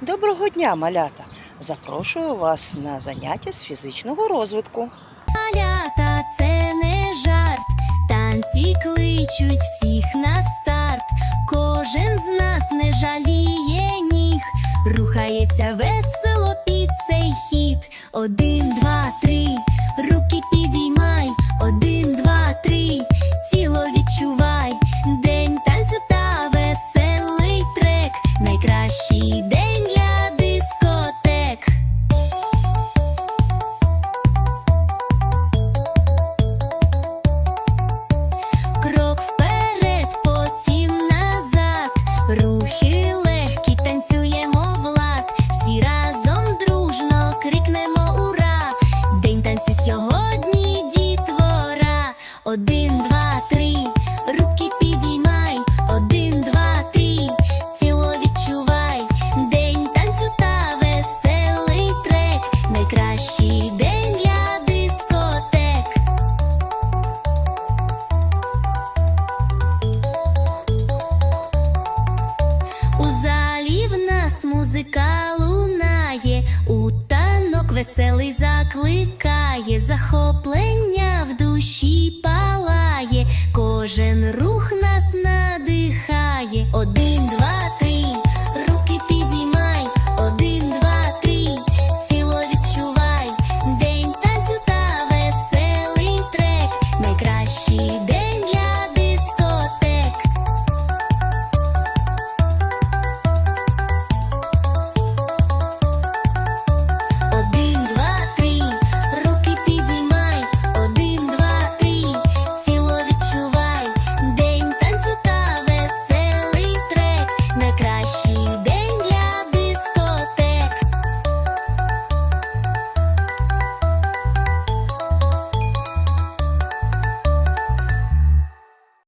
Доброго дня, малята! Запрошую вас на заняття з фізичного розвитку. Малята, це не жарт. Танці кличуть всіх на старт. Кожен з нас не жаліє ніг. Рухається весело під цей хід. Один, два, три, Один, два, три, руки підіймай. Один, два, три, тіло відчувай. День танцю та веселий трек. Найкращий день для дискотек. У залі в нас музика лунає, у танок веселий закликає, захоплення рух нас надихає. Один, два.